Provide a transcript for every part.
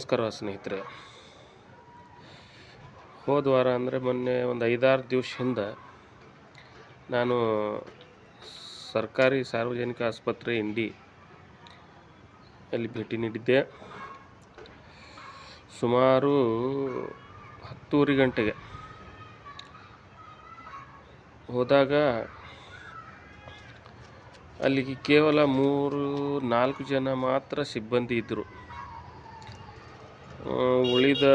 ನಮಸ್ಕಾರ ಸ್ನೇಹಿತರೆ. ಹೋದ ವಾರ ಅಂದರೆ ಮೊನ್ನೆ ಒಂದು ಐದಾರು ದಿವಸ ಹಿಂದೆ ನಾನು ಸರ್ಕಾರಿ ಸಾರ್ವಜನಿಕ ಆಸ್ಪತ್ರೆ ಇಂಡಿ ಅಲ್ಲಿ ಭೇಟಿ ನೀಡಿದ್ದೆ. ಸುಮಾರು ಹತ್ತೂವರೆ ಗಂಟೆಗೆ ಹೋದಾಗ ಅಲ್ಲಿಗೆ ಕೇವಲ ಮೂರು ನಾಲ್ಕು ಜನ ಮಾತ್ರ ಸಿಬ್ಬಂದಿ ಇದ್ದರು ಉಳಿದ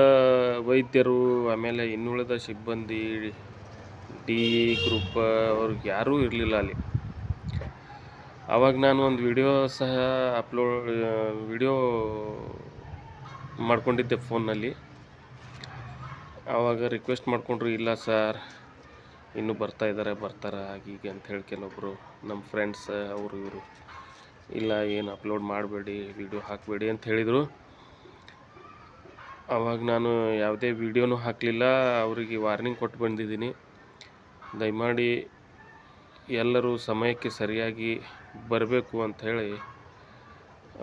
ವೈದ್ಯರು, ಆಮೇಲೆ ಇನ್ನುಳಿದ ಸಿಬ್ಬಂದಿ, ಡಿ ಗ್ರೂಪ್ ಅವ್ರಿಗೆ ಯಾರೂ ಇರಲಿಲ್ಲ ಅಲ್ಲಿ. ಆವಾಗ ನಾನು ಒಂದು ವಿಡಿಯೋ ಸಹ ಅಪ್ಲೋಡ್ ವಿಡಿಯೋ ಮಾಡ್ಕೊಂಡಿದ್ದೆ ಫೋನಲ್ಲಿ ಆವಾಗ ರಿಕ್ವೆಸ್ಟ್ ಮಾಡಿಕೊಂಡ್ರು, ಇಲ್ಲ ಸರ್, ಇನ್ನೂ ಬರ್ತಾ ಇದ್ದಾರೆ ಬರ್ತಾರೆ, ಹಾಗೆ ಹೀಗೆ ಅಂತ ಹೇಳಿ ಕೆಲವೊಬ್ಬರು ನಮ್ಮ ಫ್ರೆಂಡ್ಸ್, ಅವರು ಇವರು, ಇಲ್ಲ, ಏನು ಅಪ್ಲೋಡ್ ಮಾಡಬೇಡಿ, ವಿಡಿಯೋ ಹಾಕಬೇಡಿ ಅಂತ ಹೇಳಿದರು. ಆವಾಗ ನಾನು ಯಾವುದೇ ವೀಡಿಯೋನೂ ಹಾಕಲಿಲ್ಲ, ಅವರಿಗೆ ವಾರ್ನಿಂಗ್ ಕೊಟ್ಟು ಬಂದಿದ್ದೀನಿ. ದಯಮಾಡಿ ಎಲ್ಲರೂ ಸಮಯಕ್ಕೆ ಸರಿಯಾಗಿ ಬರಬೇಕು ಅಂತ ಹೇಳಿ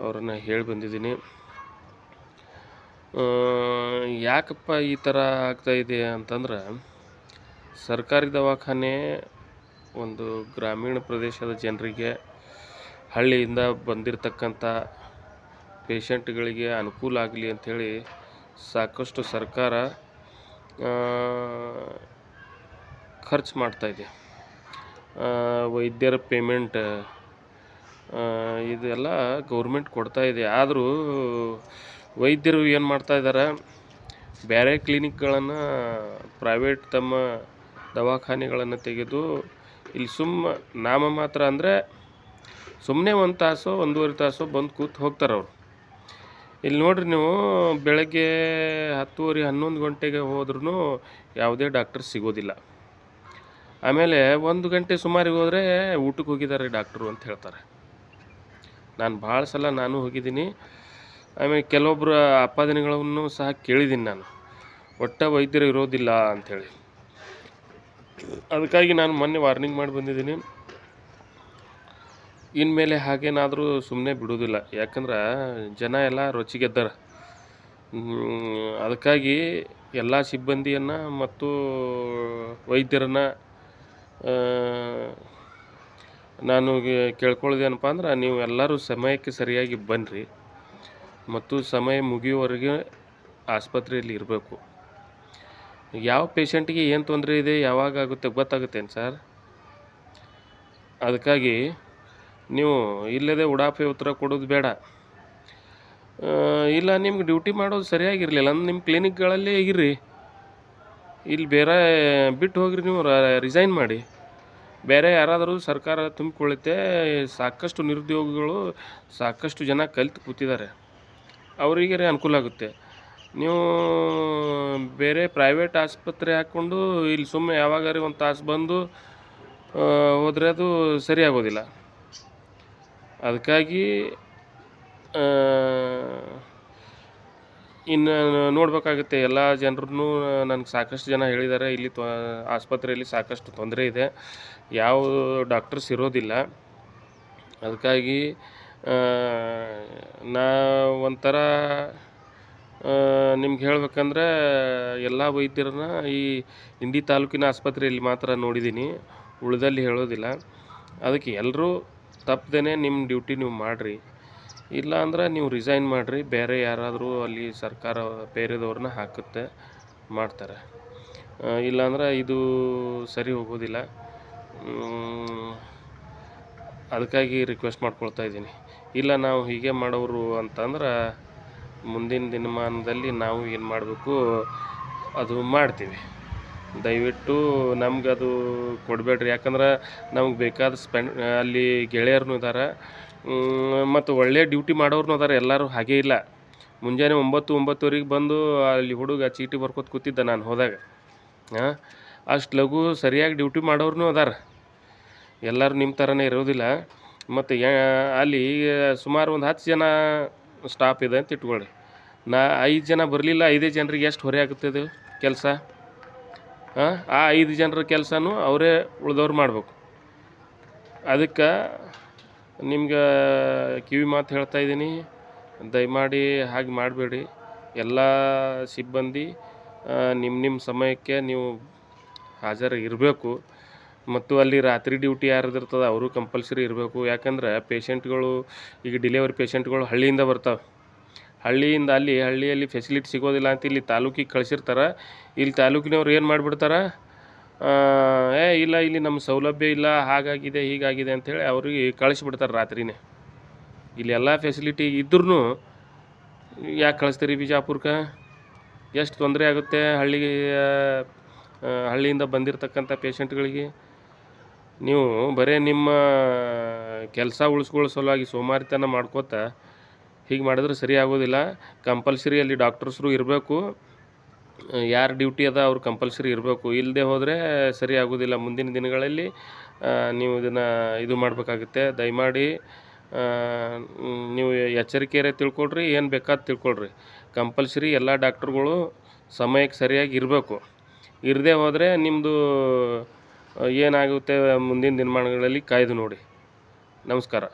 ಅವ್ರನ್ನ ಹೇಳಿ ಬಂದಿದ್ದೀನಿ. ಯಾಕಪ್ಪ ಈ ಥರ ಆಗ್ತಾಯಿದೆ ಅಂತಂದ್ರೆ, ಸರ್ಕಾರಿ ದವಾಖಾನೆ ಒಂದು ಗ್ರಾಮೀಣ ಪ್ರದೇಶದ ಜನರಿಗೆ ಹಳ್ಳಿಯಿಂದ ಬಂದಿರತಕ್ಕಂಥ ಪೇಷಂಟ್ಗಳಿಗೆ ಅನುಕೂಲ ಆಗಲಿ ಅಂಥೇಳಿ ಸಾಕಷ್ಟು ಸರ್ಕಾರ ಖರ್ಚು ಮಾಡ್ತಾಯಿದೆ ವೈದ್ಯರ ಪೇಮೆಂಟ್ ಇದೆಲ್ಲ ಗೌರ್ಮೆಂಟ್ ಕೊಡ್ತಾ ಇದೆ. ಆದರೂ ವೈದ್ಯರು ಏನು ಮಾಡ್ತಾ ಇದ್ದಾರೆ ಬೇರೆ ಕ್ಲಿನಿಕ್ಗಳನ್ನು ಪ್ರೈವೇಟ್ ತಮ್ಮ ದವಾಖಾನೆಗಳನ್ನು ತೆಗೆದು ಇಲ್ಲಿ ಸುಮ್ಮ ನಾಮ ಮಾತ್ರ ಅಂದರೆ ಸುಮ್ಮನೆ ಒಂದು ತಾಸು ಒಂದೂವರೆ ತಾಸು ಬಂದು ಕೂತು ಹೋಗ್ತಾರೆ ಅವರು ಇಲ್ಲಿ ನೋಡ್ರಿ ನೀವು ಬೆಳಗ್ಗೆ ಹತ್ತುವರೆ ಹನ್ನೊಂದು ಗಂಟೆಗೆ ಹೋದ್ರೂ ಯಾವುದೇ ಡಾಕ್ಟರ್ ಸಿಗೋದಿಲ್ಲ. ಆಮೇಲೆ ಒಂದು ಗಂಟೆ ಸುಮಾರಿಗೆ ಹೋದರೆ ಊಟಕ್ಕೆ ಹೋಗಿದ್ದಾರೆ ಡಾಕ್ಟ್ರು ಅಂತ ಹೇಳ್ತಾರೆ. ನಾನು ಭಾಳ ಸಲ ನಾನು ಹೋಗಿದ್ದೀನಿ. ಆಮೇಲೆ ಕೆಲವೊಬ್ಬರು ಆಪಾದನೆಗಳನ್ನು ಸಹ ಕೇಳಿದ್ದೀನಿ ನಾನು. ಒಟ್ಟ ವೈದ್ಯರು ಇರೋದಿಲ್ಲ ಅಂಥೇಳಿ. ಅದಕ್ಕಾಗಿ ನಾನು ಮೊನ್ನೆ ವಾರ್ನಿಂಗ್ ಮಾಡಿ ಬಂದಿದ್ದೀನಿ. ಇನ್ಮೇಲೆ ಹಾಗೇನಾದರೂ ಸುಮ್ಮನೆ ಬಿಡೋದಿಲ್ಲ. ಯಾಕಂದ್ರೆ ಜನ ಎಲ್ಲ ರೊಚ್ಚಿಗೆದ್ದಾರ. ಅದಕ್ಕಾಗಿ ಎಲ್ಲ ಸಿಬ್ಬಂದಿಯನ್ನು ಮತ್ತು ವೈದ್ಯರನ್ನು ನಾನು ಕೇಳ್ಕೊಳ್ಳೋದೇನಪ್ಪ ಅಂದ್ರೆ ನೀವು ಎಲ್ಲರೂ ಸಮಯಕ್ಕೆ ಸರಿಯಾಗಿ ಬನ್ನಿರಿ ಮತ್ತು ಸಮಯ ಮುಗಿಯುವವರೆಗೆ ಆಸ್ಪತ್ರೆಯಲ್ಲಿ ಇರಬೇಕು. ಯಾವ ಪೇಷಂಟಿಗೆ ಏನು ತೊಂದರೆ ಇದೆ, ಯಾವಾಗ ಆಗುತ್ತೆ ಗೊತ್ತಾಗುತ್ತೇನು ಸರ್? ಅದಕ್ಕಾಗಿ ನೀವು ಇಲ್ಲದೆ ಉಡಾಫೆ ಉತ್ತರ ಕೊಡೋದು ಬೇಡ. ಇಲ್ಲ, ನಿಮ್ಗೆ ಡ್ಯೂಟಿ ಮಾಡೋದು ಸರಿಯಾಗಿರಲಿಲ್ಲ. ಅಂದ್ರೆ ನಿಮ್ಮ ಕ್ಲಿನಿಕ್ಗಳಲ್ಲೇ ಇರ್ರಿ. ಇಲ್ಲಿ ಬೇರೆ ಬಿಟ್ಟು ಹೋಗ್ರಿ ನೀವು ರಿಸೈನ್ ಮಾಡಿ. ಬೇರೆ ಯಾರಾದರೂ ಸರ್ಕಾರ ತುಂಬಿಕೊಳ್ಳುತ್ತೆ, ಸಾಕಷ್ಟು ನಿರುದ್ಯೋಗಿಗಳು, ಸಾಕಷ್ಟು ಜನ ಕಲಿತು ಕೂತಿದ್ದಾರೆ. ಅವರಿಗೆ ಅನುಕೂಲ ಆಗುತ್ತೆ. ನೀವು ಬೇರೆ ಪ್ರೈವೇಟ್ ಆಸ್ಪತ್ರೆ ಹಾಕ್ಕೊಂಡು, ಇಲ್ಲಿ ಸುಮ್ಮನೆ ಯಾವಾಗಾರಿ ಒಂದು ತಾಸು ಬಂದು ಹೋದರೆ ಅದು ಸರಿ ಆಗೋದಿಲ್ಲ. ಅದಕ್ಕಾಗಿ ಇನ್ನು ನೋಡಬೇಕಾಗುತ್ತೆ. ಎಲ್ಲ ಜನರನ್ನು ನನಗೆ ಸಾಕಷ್ಟು ಜನ ಹೇಳಿದ್ದಾರೆ ಇಲ್ಲಿ ತ್ವ ಆಸ್ಪತ್ರೆಯಲ್ಲಿ ಸಾಕಷ್ಟು ತೊಂದರೆ ಇದೆ. ಯಾವ ಡಾಕ್ಟರ್ಸ್ ಇರೋದಿಲ್ಲ. ಅದಕ್ಕಾಗಿ ನಾ ಒಂಥರ ನಿಮ್ಗೆ ಹೇಳ್ಬೇಕಂದ್ರೆ, ಎಲ್ಲ ವೈದ್ಯರನ್ನ ಈ ಇಂಡಿ ತಾಲೂಕಿನ ಆಸ್ಪತ್ರೆಯಲ್ಲಿ ಮಾತ್ರ ನೋಡಿದ್ದೀನಿ ಉಳಿದಲ್ಲಿ ಹೇಳೋದಿಲ್ಲ. ಅದಕ್ಕೆ ಎಲ್ಲರೂ ತಪ್ಪದೇ ನಿಮ್ಮ ಡ್ಯೂಟಿ ನೀವು ಮಾಡಿರಿ. ಇಲ್ಲ ಅಂದ್ರೆ ನೀವು ರಿಸೈನ್ ಮಾಡಿರಿ, ಬೇರೆ ಯಾರಾದರೂ ಅಲ್ಲಿ ಸರ್ಕಾರ ಬೇರೆದವ್ರನ್ನ ಹಾಕುತ್ತೆ, ಮಾಡ್ತಾರೆ. ಇಲ್ಲಾಂದ್ರೆ ಇದು ಸರಿ ಹೋಗೋದಿಲ್ಲ. ಅದಕ್ಕಾಗಿ ರಿಕ್ವೆಸ್ಟ್ ಮಾಡ್ಕೊಳ್ತಾ ಇದ್ದೀನಿ. ಇಲ್ಲ ನಾವು ಹೀಗೆ ಮಾಡೋರು ಅಂತಂದ್ರೆ ಮುಂದಿನ ದಿನಮಾನದಲ್ಲಿ ನಾವು ಏನು ಮಾಡಬೇಕು, ಅದು ಮಾಡ್ತೀವಿ. ದಯವಿಟ್ಟು ನಮ್ಗೆ ಅದು ಕೊಡಬೇಡ್ರಿ. ಯಾಕಂದ್ರೆ ನಮ್ಗೆ ಬೇಕಾದ ಸ್ಪೆಂಡ್ ಅಲ್ಲಿ ಗೆಳೆಯರನ್ನು ಇದ್ದಾರೆ ಮತ್ತು ಒಳ್ಳೆ ಡ್ಯೂಟಿ ಮಾಡೋರ್ನು ಅದಾರೆ ಎಲ್ಲರೂ ಹಾಗೇ ಇಲ್ಲ. ಮುಂಜಾನೆ ಒಂಬತ್ತು, ಒಂಬತ್ತುವರೆಗೆ ಬಂದು ಅಲ್ಲಿ ಹುಡುಗ ಚೀಟಿ ಬರ್ಕೋತ ಕೂತಿದ್ದ ನಾನು ಹೋದಾಗ. ಅಷ್ಟು ಲಘು ಸರಿಯಾಗಿ ಡ್ಯೂಟಿ ಮಾಡೋರ್ನು ಅದಾರ ಎಲ್ಲರೂ ನಿಮ್ಮ ಥರನೇ ಇರೋದಿಲ್ಲ. ಮತ್ತು ಅಲ್ಲಿ ಸುಮಾರು ಒಂದು ಹತ್ತು ಜನ ಸ್ಟಾಫ್ ಇದೆ ಅಂತ ಇಟ್ಕೊಳ್ಳಿ ನಾ ಐದು ಜನ ಬರಲಿಲ್ಲ, ಐದೇ ಜನರಿಗೆ ಎಷ್ಟು ಹೊರೆ ಆಗುತ್ತದೆ ಕೆಲಸ? ಆ ಐದು ಜನರ ಕೆಲಸನೂ ಅವರೇ ಉಳ್ದವ್ರು ಮಾಡಬೇಕು. ಅದಕ್ಕೆ ನಿಮ್ಗೆ ಕಿವಿ ಮಾತು ಹೇಳ್ತಾ ಇದ್ದೀನಿ. ದಯಮಾಡಿ ಹಾಗೆ ಮಾಡಬೇಡಿ. ಎಲ್ಲ ಸಿಬ್ಬಂದಿ ನಿಮ್ಮ ನಿಮ್ಮ ಸಮಯಕ್ಕೆ ನೀವು ಹಾಜರು ಇರಬೇಕು. ಮತ್ತು ಅಲ್ಲಿ ರಾತ್ರಿ ಡ್ಯೂಟಿ ಯಾರ್ದು ಇರ್ತದೆ, ಅವರು ಕಂಪಲ್ಸರಿ ಇರಬೇಕು. ಯಾಕಂದ್ರೆ ಪೇಷಂಟ್ಗಳು ಈಗ ಡಿಲೆವರಿ ಪೇಷಂಟ್ಗಳು ಹಳ್ಳಿಯಿಂದ ಬರ್ತಾವೆ. ಹಳ್ಳಿಯಿಂದ ಅಲ್ಲಿ ಹಳ್ಳಿಯಲ್ಲಿ ಫೆಸಿಲಿಟಿ ಸಿಗೋದಿಲ್ಲ ಅಂತ ಇಲ್ಲಿ ತಾಲೂಕಿಗೆ ಕಳ್ಸಿರ್ತಾರೆ. ಇಲ್ಲಿ ತಾಲೂಕಿನವ್ರು ಏನು ಮಾಡಿಬಿಡ್ತಾರೆ? ಏ, ಇಲ್ಲ, ಇಲ್ಲಿ ನಮ್ಮ ಸೌಲಭ್ಯ ಇಲ್ಲ, ಹಾಗಾಗಿದೆ, ಹೀಗಾಗಿದೆ ಅಂಥೇಳಿ ಅವ್ರಿಗೆ ಕಳಿಸ್ಬಿಡ್ತಾರೆ ರಾತ್ರಿನೇ. ಇಲ್ಲಿ ಎಲ್ಲ ಫೆಸಿಲಿಟಿ ಇದ್ರೂ ಯಾಕೆ ಕಳಿಸ್ತೀರಿ ಬಿಜಾಪುರಕ್ಕೆ ಎಷ್ಟು ತೊಂದರೆ ಆಗುತ್ತೆ ಹಳ್ಳಿಗೆ ಹಳ್ಳಿಯಿಂದ ಬಂದಿರತಕ್ಕಂಥ ಪೇಷಂಟ್ಗಳಿಗೆ ನೀವು ಬರೀ ನಿಮ್ಮ ಕೆಲಸ ಉಳಿಸ್ಕೊಳ್ಳೋ ಸಲುವಾಗಿ ಸೋಮಾರಿತನ ಮಾಡ್ಕೋತ ಹೀಗೆ ಮಾಡಿದ್ರೆ ಸರಿ ಆಗೋದಿಲ್ಲ. ಕಂಪಲ್ಸರಿ ಅಲ್ಲಿ ಡಾಕ್ಟರ್ಸ್ರು ಇರಬೇಕು. ಯಾರು ಡ್ಯೂಟಿ ಅದ ಅವ್ರು ಕಂಪಲ್ಸರಿ ಇರಬೇಕು. ಇಲ್ಲದೆ ಹೋದರೆ ಸರಿ ಆಗೋದಿಲ್ಲ. ಮುಂದಿನ ದಿನಗಳಲ್ಲಿ ನೀವು ಇದನ್ನು ಇದು ಮಾಡಬೇಕಾಗುತ್ತೆ. ದಯಮಾಡಿ ನೀವು ಎಚ್ಚರಿಕೆಯರೇ ತಿಳ್ಕೊಳ್ರಿ. ಏನು ಬೇಕಾದ ತಿಳ್ಕೊಳ್ರಿ. ಕಂಪಲ್ಸರಿ ಎಲ್ಲ ಡಾಕ್ಟ್ರುಗಳು ಸಮಯಕ್ಕೆ ಸರಿಯಾಗಿ ಇರಬೇಕು. ಇರದೇ ಹೋದರೆ ನಿಮ್ಮದು ಏನಾಗುತ್ತೆ ಮುಂದಿನ ದಿನಮಾನಗಳಲ್ಲಿ ಕಾಯ್ದು ನೋಡಿ. ನಮಸ್ಕಾರ.